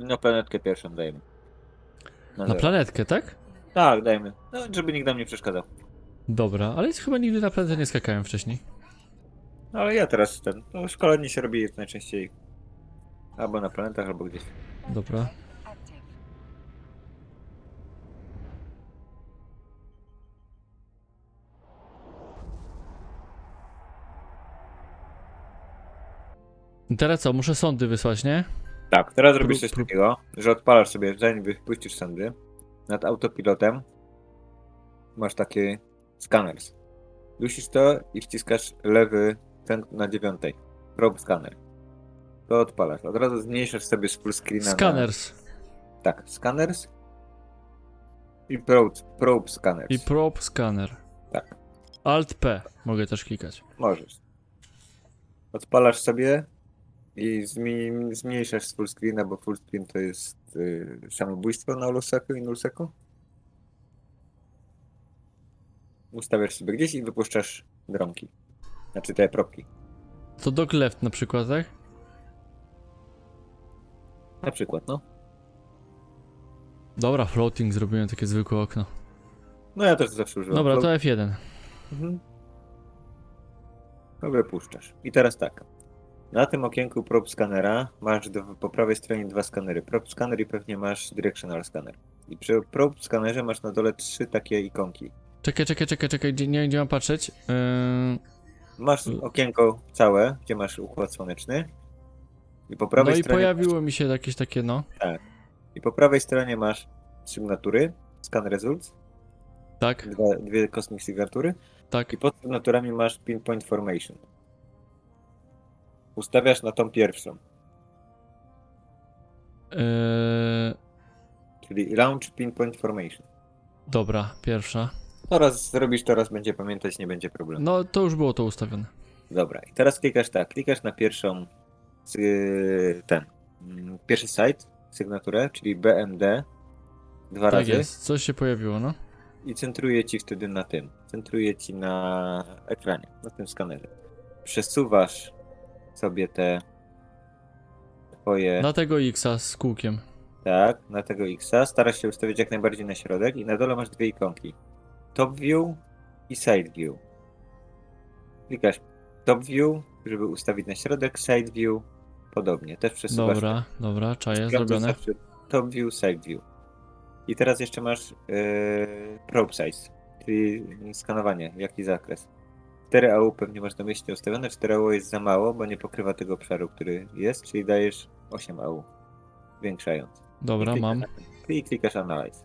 Na planetkę pierwszą dajemy. Na zero. planetkę, tak? Tak, dajmy. No, żeby nikt nam nie przeszkadzał. Dobra, ale chyba nigdy na planetę nie skakałem wcześniej. No, ale ja teraz ten. No, szkolenie się robi najczęściej albo na planetach, albo gdzieś. Dobra. Teraz co, muszę sądy wysłać, nie? Tak, teraz robisz coś takiego, że odpalasz sobie, zanim wypuścisz sądy, nad autopilotem masz taki scanners. Dusisz to i wciskasz lewy ten na dziewiątej. Probe scanner. To odpalasz. Od razu zmniejszasz sobie z full screena Scanners Na, tak, scanners i probe, probe scanners. i probe scanner. Tak. Alt P mogę też klikać. Możesz. Odpalasz sobie i zmi- zmniejszasz z full screena, bo full screen to jest y, samobójstwo na luseku i nulseku. Ustawiasz sobie gdzieś i wypuszczasz dromki. Znaczy te propki. To dog left na przykład, tak? Na przykład, no. Dobra, floating zrobiłem takie zwykłe okno. No ja też zawsze używam. Dobra, to F1. Mhm. No wypuszczasz. I teraz tak. Na tym okienku prop scanera masz do, po prawej stronie dwa skanery. Prop scanner i pewnie masz directional scanner. I przy prop scannerze masz na dole trzy takie ikonki. Czekaj, czekaj, czekaj, czekaj, gdzie, nie wiem gdzie mam patrzeć. Yy... Masz Mm. okienko całe, gdzie masz układ słoneczny. I po No prawej i stronie pojawiło mi się jakieś takie, no. i po prawej stronie masz sygnatury, scan results, Tak, dwa, dwie cosmic sygnatury tak. i pod sygnaturami masz pinpoint formation. Ustawiasz na tą pierwszą, Yy... czyli launch pinpoint formation. Dobra, pierwsza. Teraz zrobisz, teraz będzie pamiętać, nie będzie problemu. No to już było to ustawione. Dobra, i teraz klikasz tak, klikasz na pierwszą, sy- ten, mm, pierwszy site, sygnaturę, czyli BMD, dwa Tak razy jest, coś się pojawiło, no. i centruje ci wtedy na tym, centruje ci na ekranie, na tym skanerze. Przesuwasz sobie te twoje, Na tego X-a z kółkiem. tak, na tego X-a, starasz się ustawić jak najbardziej na środek i na dole masz dwie ikonki. Top View i Side View. Klikasz Top View, żeby ustawić na środek, Side View, podobnie. Też przesuwasz Dobra, dobra, czaję, zrobione. Top View, Side View. I teraz jeszcze masz yy, Probe Size, czyli skanowanie, jaki zakres. 4 AU pewnie masz domyślnie ustawione, 4 AU jest za mało, bo nie pokrywa tego obszaru, który jest, czyli dajesz 8 AU, zwiększając. Dobra, I mam. na I klikasz Analyze.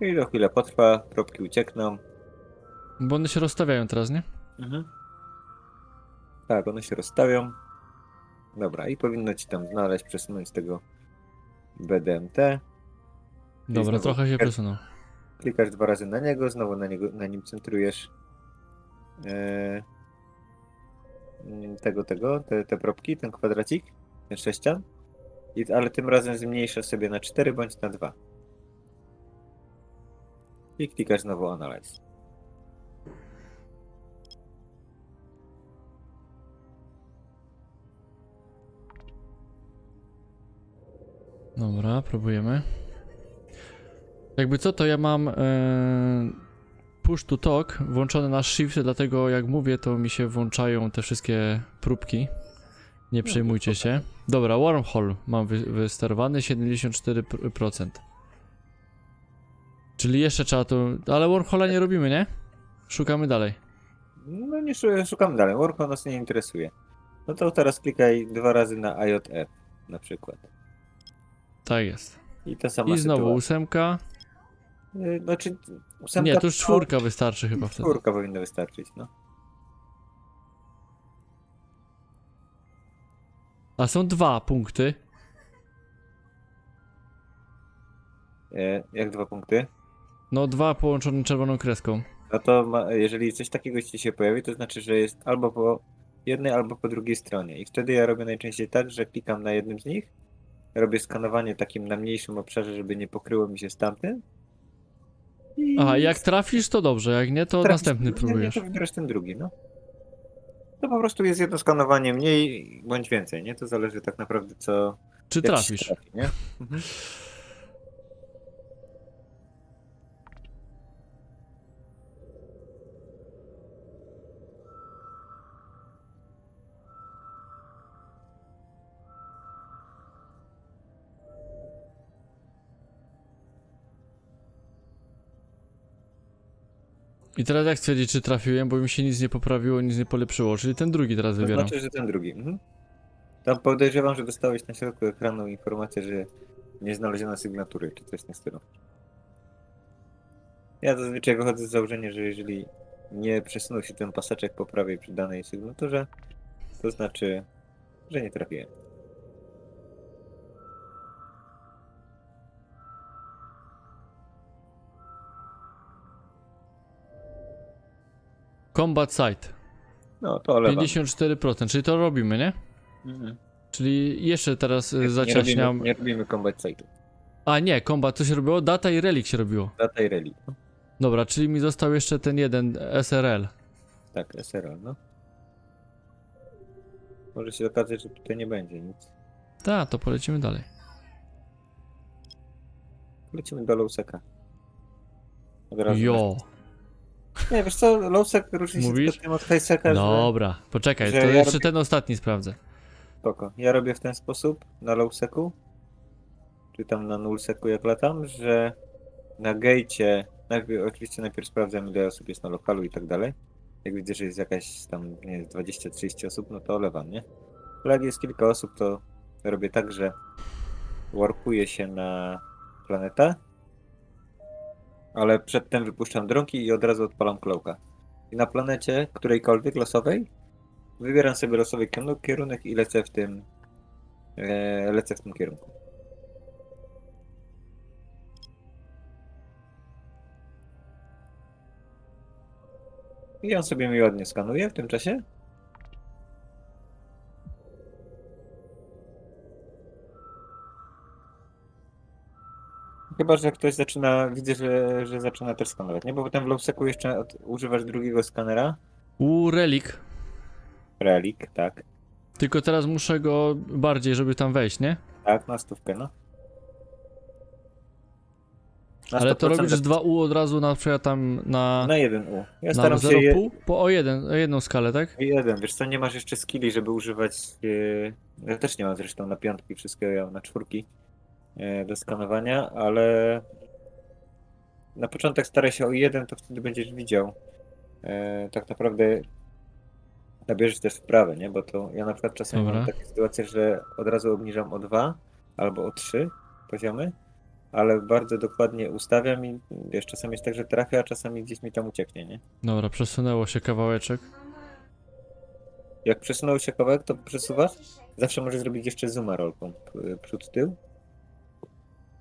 I to chwilę potrwa, probki uciekną. Bo one się rozstawiają teraz, nie? Mhm. Tak, one się rozstawią. Dobra, i powinno ci tam znaleźć, przesunąć tego BDMT. Dobra, trochę się przesunął. Klikasz dwa razy na niego, znowu na, niego, na nim centrujesz tego, tego, te, te propki, ten kwadracik, ten sześcian. I, ale tym razem zmniejszasz sobie na 4 bądź na 2. I klikasz znowu Analyze. Dobra, próbujemy. Jakby co, to ja mam e, push to talk włączony na shift, dlatego jak mówię, to mi się włączają te wszystkie próbki. Nie przejmujcie się. Dobra, wormhole mam wy, wysterowany 74%. Czyli jeszcze trzeba to. Ale wormhola nie robimy, nie? Szukamy dalej. No nie szu- szukamy dalej, Worko nas nie interesuje. No to teraz klikaj dwa razy na IJF na przykład. Tak jest. I ta sama I znowu sytuacja. ósemka. Y, Znaczy, ósemka Nie, to już czwórka wystarczy chyba wtedy. Czwórka powinna wystarczyć, no. A są dwa punkty. E, jak dwa punkty? No, dwa połączone czerwoną kreską. No to ma, jeżeli coś takiego ci się pojawi, to znaczy, że jest albo po jednej, albo po drugiej stronie. I wtedy ja robię najczęściej tak, że klikam na jednym z nich, robię skanowanie takim na mniejszym obszarze, żeby nie pokryło mi się z tamtym. Aha, jak trafisz, to dobrze, jak nie, to trafisz- następny nie, Nie, próbujesz. to wybierasz ten drugi, no. To po prostu jest jedno skanowanie mniej bądź więcej, nie? To zależy tak naprawdę co, Czy trafisz? Trafi, nie? I teraz jak stwierdzić, czy trafiłem, bo mi się nic nie poprawiło, nic nie polepszyło, czyli ten drugi teraz To wybieram. znaczy, że ten drugi. Mhm. Tam podejrzewam, że dostałeś na środku ekranu informację, że nie znaleziono sygnatury, czy coś w tym stylu. Ja zazwyczaj wychodzę z założenia, że jeżeli nie przesunął się ten paseczek po prawej przy danej sygnaturze, to znaczy, że nie trafiłem. Combat Site. No, to olewam. 54%, czyli to robimy, nie? Mhm. Czyli jeszcze teraz Nie- y, nie zacieśniam. robimy, nie robimy combat site'u. A nie, combat to się robiło, data i relic się robiło. Data i relic. No. Dobra, czyli mi został jeszcze ten jeden SRL. Tak, SRL, no. Może się okazać, że tutaj nie będzie nic. Tak, to polecimy dalej. Lecimy do Lowseka. Od razu. Jo, Nie, wiesz co, Lowsek różni się Mówisz? tylko tym od Highseka, że... dobra, poczekaj, że to ja jeszcze robię- ten ostatni sprawdzę. Spoko. Ja robię w ten sposób na Lowseku, czy tam na Nullseku jak latam, że na gate'cie, najpierw, oczywiście najpierw sprawdzam ile osób jest na lokalu i tak dalej. Jak widzę, że jest jakaś tam, nie wiem, 20-30 osób, no to olewam, nie? Ale jak jest kilka osób, to robię tak, że warpuję się na planetę, ale przedtem wypuszczam dronki i od razu odpalam klołka. I na planecie którejkolwiek losowej wybieram sobie losowy kierunek, i lecę w tym e, lecę w tym kierunku. I on sobie mi ładnie skanuje w tym czasie. Chyba, że ktoś zaczyna, widzę, że, że zaczyna też skanować, nie? Bo potem w Lowseku jeszcze od, używasz drugiego skanera. U relic, Relic, tak. tylko teraz muszę go bardziej, żeby tam wejść, nie? Tak, na stówkę, no. Na Ale to 100% robisz z 2U od razu na przykład tam na, Na jeden U. Ja na staram się je, 0,5? Po o jeden, o jedną skalę, tak? jeden. Wiesz co, nie masz jeszcze skilli, żeby używać. Yy, ja też nie mam zresztą na piątki, wszystko ja mam na czwórki do skanowania, ale na początek staraj się o jeden, to wtedy będziesz widział. Yy, tak naprawdę nabierzesz też wprawę, nie? Bo to ja na przykład czasami Dobra. mam takie sytuacje, że od razu obniżam o dwa albo o trzy poziomy, ale bardzo dokładnie ustawiam i wiesz, czasami jest tak, że trafia, a czasami gdzieś mi tam ucieknie, nie? Dobra, przesunęło się kawałeczek. Jak przesunął się kawałek, to przesuwasz. Zawsze możesz zrobić jeszcze zooma rolką p- przód, tył.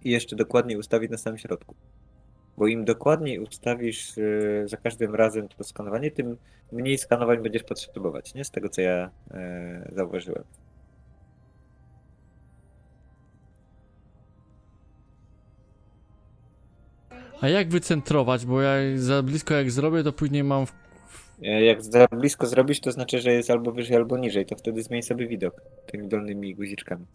I jeszcze dokładniej ustawić na samym środku. Bo im dokładniej ustawisz yy, za każdym razem to skanowanie, tym mniej skanowań będziesz potrzebować, nie? Z tego co ja yy, zauważyłem. A jak wycentrować, bo ja za blisko jak zrobię, to później mam... W... E, Jak za blisko zrobisz, to znaczy, że jest albo wyżej, albo niżej. To wtedy zmień sobie widok tymi dolnymi guziczkami.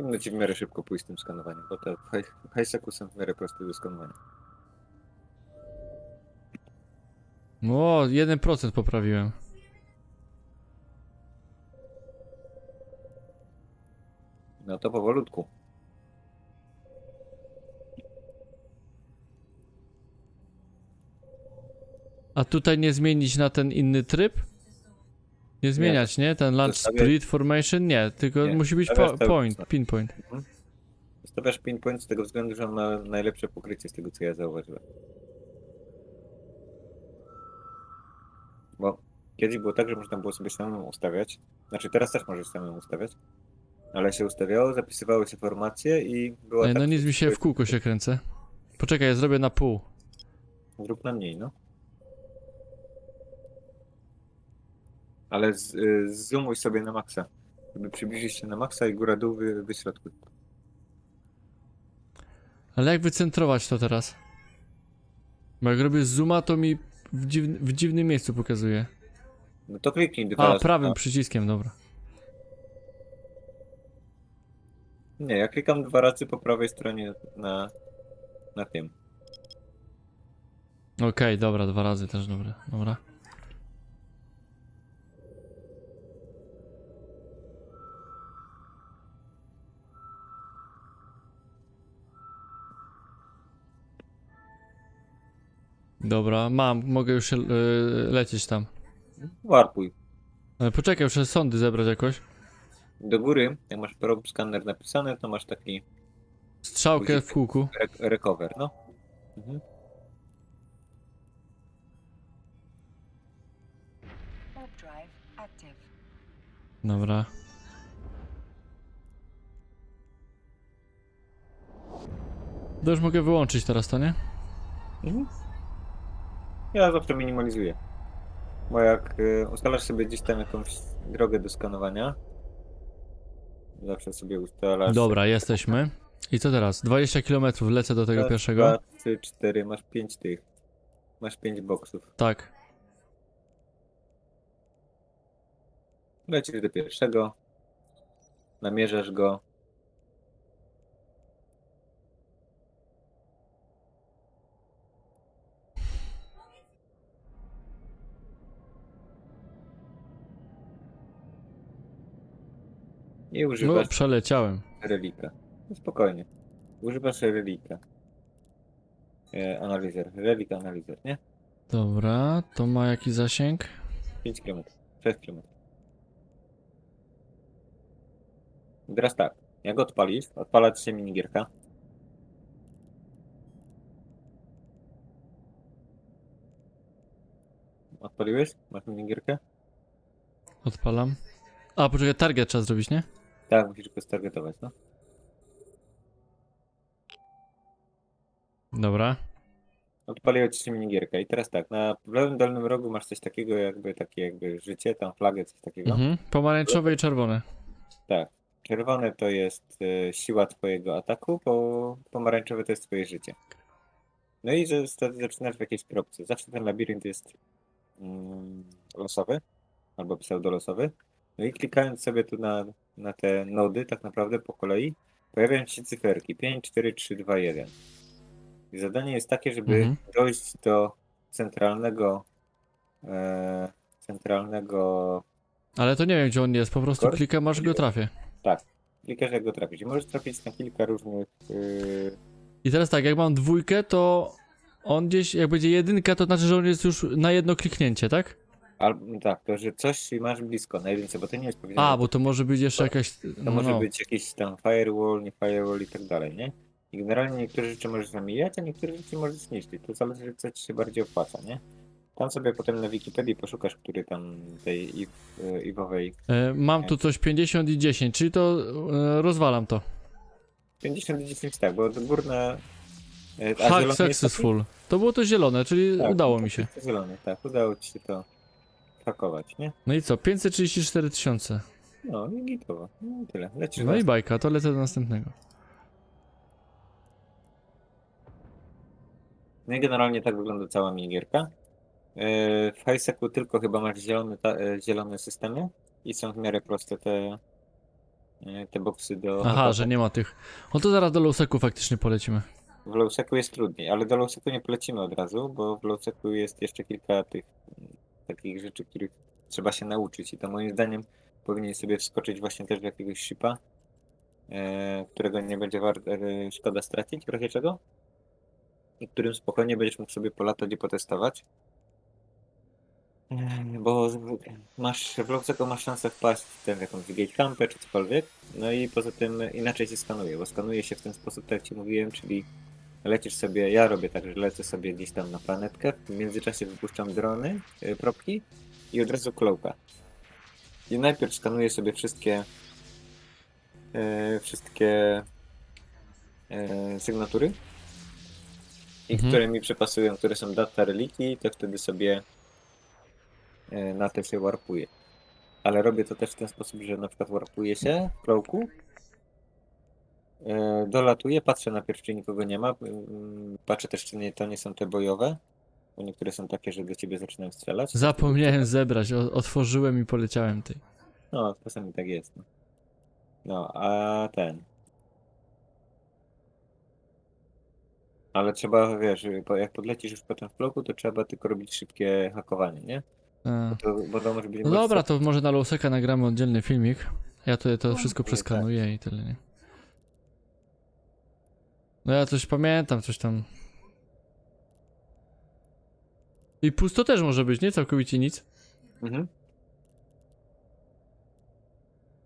Powinno ci w miarę szybko pójść z tym skanowaniem, bo te high- high-seku są w miarę proste do skanowania. O, 1% poprawiłem. No to powolutku. A tutaj nie zmienić na ten inny tryb? Nie zmieniać, nie? Ten launch Zostawiać- split formation? Nie, tylko Nie, musi być zostawiasz po, cały point, czas. pinpoint. Stawiasz pinpoint z tego względu, że on ma najlepsze pokrycie z tego, co ja zauważyłem. Bo kiedyś było tak, że można było sobie samemu ustawiać. Znaczy teraz też możesz samemu ustawiać. Ale się ustawiało, zapisywały się formacje i była Ej, tak, no nic mi się w kółko się kręcę. Poczekaj, ja zrobię na pół. Zrób na mniej, no. Ale z, y, zoomuj sobie na maksa. Żeby przybliżyć się na maksa i góra dół wy, wyśrodkuj. Ale jak wycentrować to teraz? Bo jak robię zooma, to mi w, w dziwnym miejscu pokazuje. No to kliknij dwa A, razy. prawym No. przyciskiem, dobra. Nie, ja klikam dwa razy po prawej stronie na, na tym. Okej, dobra, dwa razy też dobra. Dobra. Dobra, mam, mogę już się, y, lecieć tam. Warpuj. Ale poczekaj, muszę sądy zebrać jakoś. Do góry, jak masz probe scanner napisane, to masz taki Strzałkę w kółku. re- recover, no. Mhm. Warp drive active. Dobra. To już mogę wyłączyć teraz to, nie? Mhm. Ja zawsze minimalizuję. Bo jak y, ustalasz sobie gdzieś tam jakąś drogę do skanowania, zawsze sobie ustalasz. Dobra, jesteśmy. I co teraz? 20 km lecę do tego Raz, pierwszego? Dwa, trzy, cztery, masz pięć tych. Masz pięć boksów. Tak. Lecisz do pierwszego. Namierzasz go. I No, używasz przeleciałem. relika. No spokojnie. Używasz relika. E, analizer. Relik analizer, nie? Dobra, to ma jakiś zasięg? 5 km. 6 km. Teraz tak. Jak odpalisz, odpala ci się minigierka. Odpaliłeś? Masz minigierkę? Odpalam. A, poczekaj, target trzeba zrobić, nie? Tak, musisz go stargetować, no. Dobra. Odpaliła ci się minigierka i teraz tak, na lewym dolnym rogu masz coś takiego jakby takie jakby życie, tam flagę, coś takiego. Mhm. Pomarańczowe i czerwone. Tak. Czerwone to jest e, siła twojego ataku, bo pomarańczowe to jest twoje życie. No i że zaczynasz w jakiejś kropce. Zawsze ten labirynt jest mm, losowy, albo pseudolosowy. No i klikając sobie tu na, na te nody, tak naprawdę po kolei, pojawiają się cyferki 5, 4, 3, 2, 1. I zadanie jest takie, żeby Mhm. dojść do centralnego e, centralnego Ale to nie wiem, gdzie on jest. Po prostu Kor? klikam, aż go trafię. klikasz jak go trafić. I możesz trafić na kilka różnych. Yy... I teraz tak, jak mam dwójkę, to on gdzieś, jak będzie jedynka, to znaczy, że on jest już na jedno kliknięcie, tak? Albo tak, to że coś masz blisko na jedynce, bo to nie jest powiedziane. A, bo to może być jeszcze jakaś... to No, może no. być jakiś tam firewall, nie firewall i tak dalej, nie? I generalnie niektóre rzeczy możesz zamijać, a niektóre rzeczy możesz zniszczyć. To zależy, co ci się bardziej opłaca, nie? Tam sobie potem na Wikipedii poszukasz, który tam tej iw, iwowej E, mam tu coś 50 i 10, czyli to e, rozwalam to. 50 i 10 tak, bo to górna. a Hack successful. To było to zielone, czyli Tak, udało mi się. jest Zielony, tak, udało ci się to hakować, nie? No i co? 534 tysiące. No i gitowo. No i tyle. Lecisz No i bajka, to lecę do następnego. No i generalnie tak wygląda cała minigierka. Yy, W Highsecu tylko chyba masz zielone, ta, e, zielone systemy i są w miarę proste te, e, te boksy do. Aha, że nie ma tych. No to zaraz do Lowseku faktycznie polecimy. W Lowsecu jest trudniej, ale do Lowsecu nie polecimy od razu, bo w Lowsecu jest jeszcze kilka tych mm, takich rzeczy, których trzeba się nauczyć i to moim zdaniem powinien sobie wskoczyć właśnie też w jakiegoś shipa, e, którego nie będzie e, szkoda stracić w razie czego i którym spokojnie będziesz mógł sobie polatać i potestować. E, Bo masz w Lowsecu masz szansę wpaść w ten jakąś gate campę czy cokolwiek, no i poza tym inaczej się skanuje, bo skanuje się w ten sposób, tak jak ci mówiłem, czyli lecisz sobie, ja robię tak, że lecę sobie gdzieś tam na planetkę, w międzyczasie wypuszczam drony, y, propki i od razu klołka. I najpierw skanuję sobie wszystkie y, wszystkie y, sygnatury i Mhm. które mi przepasują, które są data reliki, to wtedy sobie y, na te się warpuję. Ale robię to też w ten sposób, że na przykład warpuję się w klołku Dolatuję, patrzę najpierw, czy nikogo nie ma. mm, Patrzę też, czy nie, to nie są te bojowe. Bo niektóre są takie, że do ciebie zaczynają strzelać. Zapomniałem zebrać, o, otworzyłem i poleciałem tej. No, czasami tak jest. No, no a ten. Ale trzeba, wiesz, bo jak podlecisz już potem w bloku, to trzeba tylko robić szybkie hakowanie, nie? A. To, bo to może być No dobra, to może na Lowseka nagramy oddzielny filmik. Ja tutaj to No, wszystko tak. przeskanuję i tyle, nie? No ja coś pamiętam, coś tam. I pusto też może być, nie? Całkowicie nic. Mhm.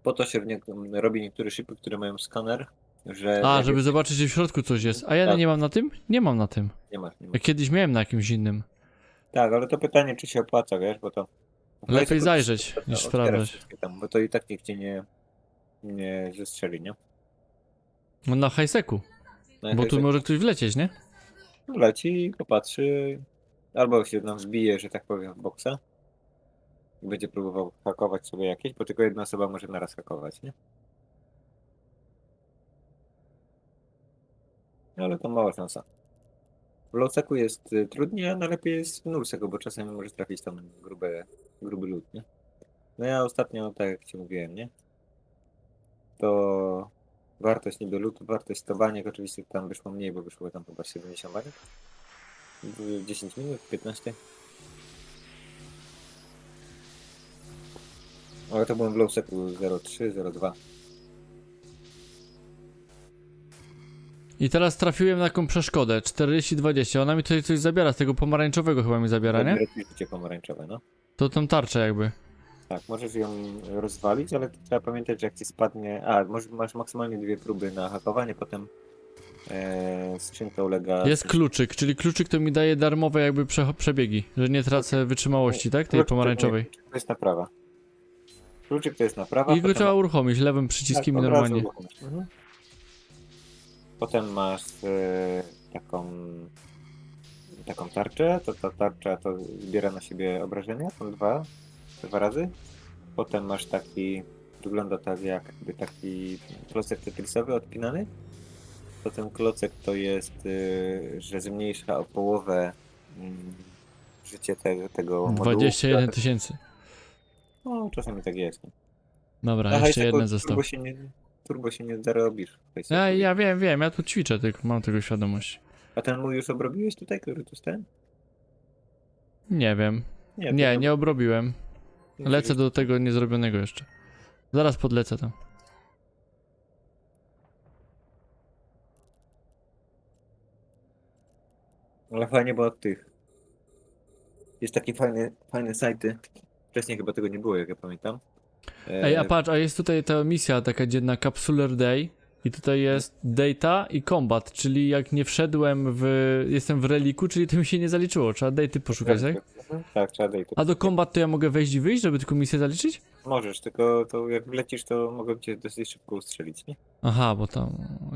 Po to się w nie, robi niektóre shipy, które mają skaner, że... A, żeby zobaczyć, czy w środku coś jest. A ja Tak. nie mam na tym? Nie mam na tym. Nie masz, nie Ja masz. kiedyś miałem na jakimś innym. Tak, ale to pytanie, czy się opłaca, wiesz, bo to... Lepiej zajrzeć, niż otwierasz sprawdzać. wszystkie Tam, bo to i tak nikt cię nie, nie zestrzeli, nie? No na hajseku. No, Bo jak tu może ktoś wlecieć, nie? Leci, popatrzy, albo się nam zbije, że tak powiem, w boksa i będzie próbował hakować sobie jakieś, bo tylko jedna osoba może naraz hakować, nie? No, Ale to mała szansa. W lowseku jest y, trudniej, a najlepiej jest w nulseku, bo czasami może trafić tam grube, gruby lód, nie? No ja ostatnio, tak jak ci mówiłem, nie? To wartość niby lutu, wartość 100 baniek, oczywiście tam wyszło mniej, bo wyszło tam chyba 70 baniek. W 10 minut, 15. Ale to byłem w lowseku 0,3, 0,2. I teraz trafiłem na taką przeszkodę. 40-20. Ona mi tutaj coś zabiera, z tego pomarańczowego chyba mi zabiera, nie? Życie pomarańczowe, no. To tą tarczę jakby. Tak, możesz ją rozwalić, ale to trzeba pamiętać, że jak ci spadnie. A, możesz, masz maksymalnie dwie próby na hakowanie, potem e, skrzynka ulega. Jest kluczyk, czyli kluczyk to mi daje darmowe jakby prze przebiegi, że nie tracę wytrzymałości, tak? Tej Kluczyk to pomarańczowej. nie, kluczyk To jest naprawa. Kluczyk to jest naprawa. I go potem- trzeba uruchomić lewym przyciskiem i Tak, od razu normalnie. Mhm. Potem masz e, taką taką tarczę, to ta tarcza to zbiera na siebie obrażenia, są dwa, dwa razy. Potem masz taki, wygląda tak jakby taki klocek tetrisowy odpinany. Potem klocek to jest, e, że zmniejsza o połowę mm, życie te, tego modułu. 21 tysięcy. No, czasami tak jest. Dobra, Na jeszcze hajseku jeden został. Turbo się nie, turbo się nie zarobisz. Ja, ja wiem, wiem, ja tu ćwiczę, tylko mam tego świadomość. A ten mój już obrobiłeś tutaj, który tu stałem? Nie wiem. to Nie, nie obrobiłem. Lecę do tego niezrobionego jeszcze. Zaraz podlecę tam. Ale fajnie, bo od tych. Jest takie fajne, fajne sajty. Wcześniej chyba tego nie było, jak ja pamiętam. E, Ej, a patrz, a jest tutaj ta misja taka dzienna Capsular Day i tutaj jest Data i Combat, czyli jak nie wszedłem w... jestem w reliku, czyli to mi się nie zaliczyło, trzeba daty poszukać, tak? Mhm, Tak, trzeba date. A do Combat to ja mogę wejść i wyjść, żeby tylko misję zaliczyć? Możesz, tylko to jak wlecisz, to mogą cię dosyć szybko ustrzelić, nie? Aha, bo tam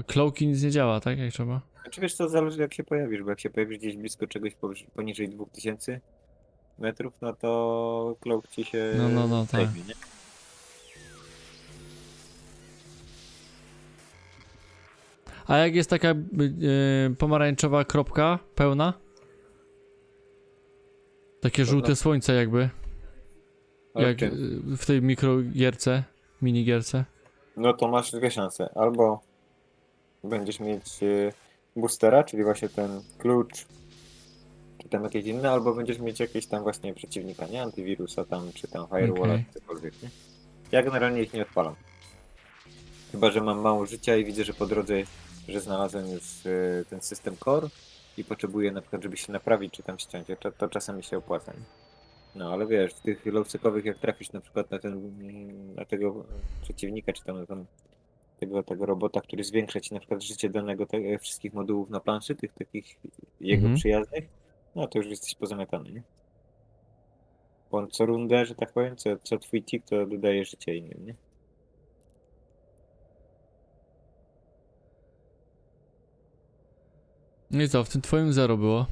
Cloaky nic nie działa, tak? Jak trzeba? Znaczy wiesz, to zależy jak się pojawisz, bo jak się pojawisz gdzieś blisko czegoś powyż- poniżej 2000 metrów, no to cloak ci się No, no, no, tak. zajmie, nie? A jak jest taka y, pomarańczowa kropka pełna? Takie To żółte słońce jakby, Ale jak czym? y, w tej mikrogierce, minigierce. No to masz dwie szanse. Albo będziesz mieć y, boostera, czyli właśnie ten klucz, czy tam jakieś inne, albo będziesz mieć jakieś tam właśnie przeciwnika, nie? Antywirusa tam, czy tam firewalla, czy cokolwiek, nie? Ja generalnie ich nie odpalam. Chyba, że mam mało życia i widzę, że po drodze, że znalazłem już y, ten system core i potrzebuję na przykład, żeby się naprawić, czy tam ściąć, to, to czasami się opłaca, nie? No, ale wiesz, w tych lowsekowych, jak trafisz na przykład na ten, na tego przeciwnika, czy tam na tego, tego robota, który zwiększa ci na przykład życie danego te, wszystkich modułów na planszy, tych takich jego Mhm. przyjaznych, no to już jesteś pozamiatany, nie? Bo on co rundę, że tak powiem, co, co twój tik, to dodaje życie innym, nie? No i co, w tym twoim zero było?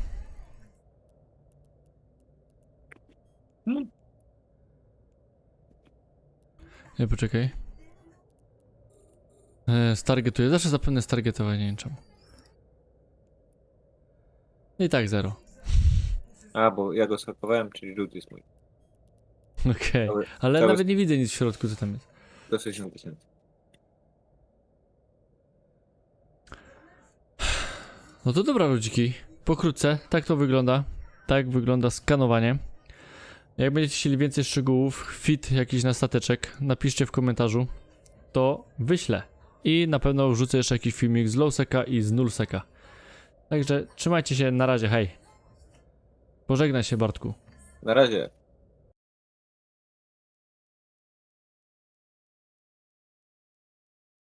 Hmm. Nie, poczekaj. E, stargetuję, zawsze zapewne stargetowanie, nie wiem czemu. I tak zero. A, bo ja go skakowałem, czyli lód jest mój. Okej. Cały- Ale cały- nawet nie widzę nic w środku, co tam jest. Do 60 No to dobra, ludziki. Pokrótce, tak to wygląda. Tak wygląda skanowanie. Jak będziecie chcieli więcej szczegółów, fit jakiś na stateczek, napiszcie w komentarzu. To wyślę. I na pewno wrzucę jeszcze jakiś filmik z Lowseka i z Nullseka. Także trzymajcie się, na razie, hej. Pożegnaj się, Bartku. Na razie.